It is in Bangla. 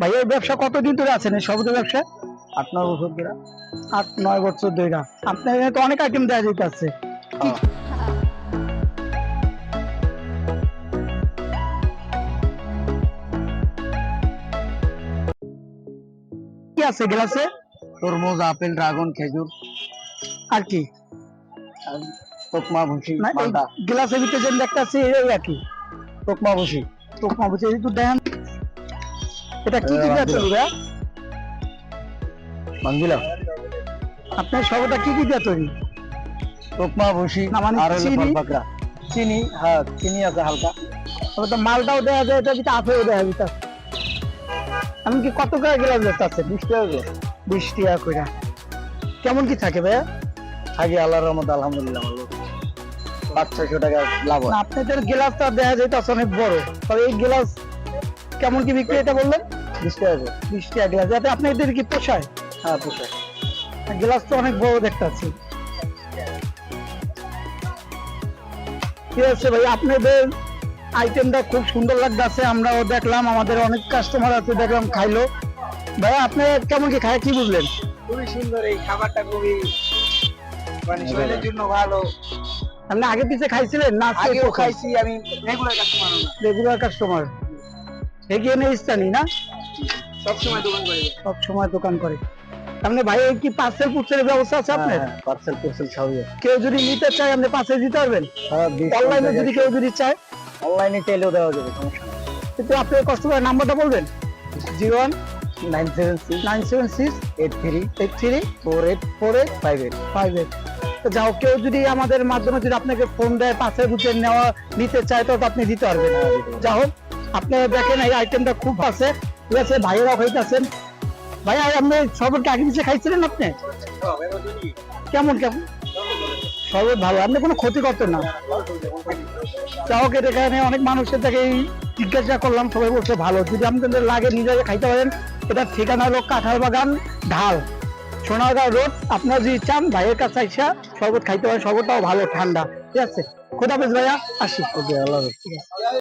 ভাই এই ব্যবসা কতদিন ধরে আছেন এই শরবতের ব্যবসা আট নয় বছর ধরে। আট নয় বছর ধরে। আপনার এখানে তো অনেক আইটেম দেওয়া যেতেছে হ্যাঁ। কি আছে গ্লাসে তরমুজ আপেল ড্রাগন খেজুর। আর কি? তোকমা ভুসি গ্লাসের ভিতরে আছে এই আর কি তোকমা ভুসি তোকমা একটু দেন। এটা কি কি। তৈরি ভাইয়া? আপনার সবটা কি কি তৈরি? ভুসি মানে আর চিনি? চিনি হ্যাঁ চিনি আছে হালকা। তবে তো মালটাও দেওয়া যায় এটা আপেও দেওয়া যেতে এমনকি কত করে আছে? বিশ টাকা বিশ টাকা করে। কেমন কি থাকে ভাইয়া? থাকি আল্লাহর রহমত আলহামদুলিল্লাহ ভালো পাঁচ ছয়শো টাকা লাভ আপনাদের গ্লাসটা দেখা যাইতেছে অনেক বড়। তবে এই গ্লাস কেমন কি বিক্রি এটা বললেন? বিশ টাকা করে বিশ টাকা গ্লাস যাতে আপনাদের কি পোষায়? হ্যাঁ পোষায়। গ্লাস তো অনেক বড় দেখতে পাচ্ছি ঠিক আছে ভাই আপনাদের আইটেমটা খুব সুন্দর লাগতেছে। আমরাও দেখলাম আমাদের অনেক কাস্টমার আছে দেখলাম খাইলো। ভাই আপনি কেমন কি খায় কি বুঝলেন? খুবই সুন্দর এই খাবারটা খুবই মানে শরীরের জন্য ভালো। আপনি আগে পিছে খাইছিলেন না আগেও খাইছি আমি রেগুলার কাস্টমার রেগুলার কাস্টমার এগিয়ে নেই স্থানীয় না? সবসময় দোকান করে সব সময় দোকান করে। আপনি ভাই এই কি পার্সেল পুর্সেলের ব্যবস্থা আছে আপনার? পার্সেল পার্সেল সবই কেউ যদি নিতে চায় আপনি পার্সেল দিতে পারবেন? হ্যাঁ অনলাইনে যদি কেউ যদি চায়? অনলাইনে চাইলেও দেওয়া যাবে সমস্যা কিন্তু আপনার কাস্টমার নাম্বারটা বলবেন। Zero one nine seven six nine seven six eight three eight three four eight four eight five eight. Five eight. তো যাও কেউ যদি আমাদের মাধ্যমে যদি আপনাকে ফোন দেয় পাশে বুঝে নেওয়া নিতে চায় তো আপনি দিতে পারবেন। যা হোক আপনি দেখেন এই আইটেমটা খুব আছে। ঠিক আছে ভাইয়েরাও খাইতেছেন আপনি আগে পিছিয়ে খাইছিলেন আপনি? কেমন কেমন? ভালো আপনি কোনো ক্ষতি করতেন না। এখানে অনেক মানুষের থেকে এই জিজ্ঞাসা করলাম সবাই বলছে ভালো। যদি আপনাদের লাগে নিজেকে খাইতে পারেন এটা ঠিকানা হলো কাঁঠাল বাগান ঢাল সোনারগাঁও রোড। আপনার যদি চান ভাইয়ের কাছে আইসা শরবত খাইতে পারেন শরবতটাও ভালো ঠান্ডা। ঠিক আছে? খোদা হাফেজ ভাইয়া আসি। ওকে আল্লাহ